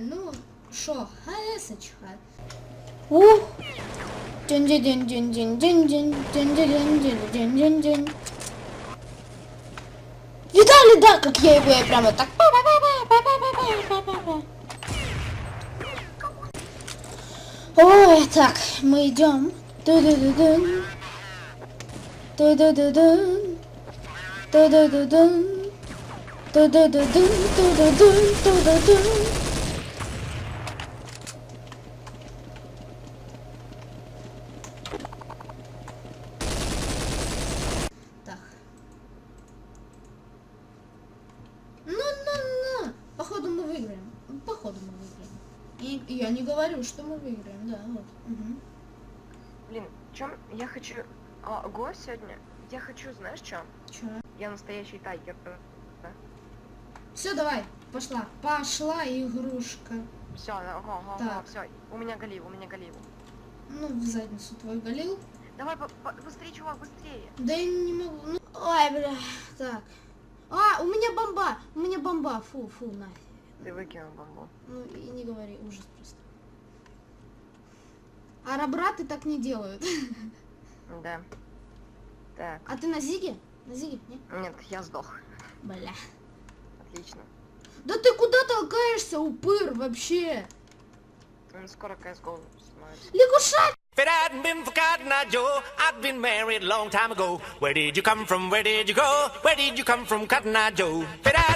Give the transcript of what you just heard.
ну, що, ГСочка. Ух. Дин-дин-дин-дин-дин-дин-дин-дин-дин-дин-дин-дин. Видали, да, как я его я прямо так... Ой, так, мы идем. Ду-ду-ду-дун. Ду-ду-ду-дун. Ду-ду-ду-дун. Ду-ду-ду-дун, ду-ду-дун, ду-ду-дун. Так. Ну, ну, ну. Походу мы Походу мы выиграем. И я не говорю, что мы выиграем, да, вот. Мгм. Блин, чем я хочу... А, го сегодня? Я хочу, знаешь, что? Чё? Я настоящий тайгер. Все, давай, пошла. Пошла игрушка. Все, ага, ага, Так. все. У меня галив, у меня галив. Ну, в задницу твой галил. Давай, по- по- быстрее, чувак, быстрее. Да я не могу. Ну, ой, бля. Так. А, у меня бомба. У меня бомба. Фу, фу, нафиг. Ты выкинул бомбу. Ну и не говори, ужас просто. Арабраты так не делают. Да. Так, А ты на Зиге? На Зиге? Не? нет, я сдох. Бля. Отлично. Да ты куда толкаешься, упыр, вообще? М, Скоро CSGO становится. Лягушат! If it hadn't been for Cotton Eye Joe, I'd been married a long time ago. Where did you come from? Where did you go? Where did you come from, Cotton Eye Joe? If it hadn't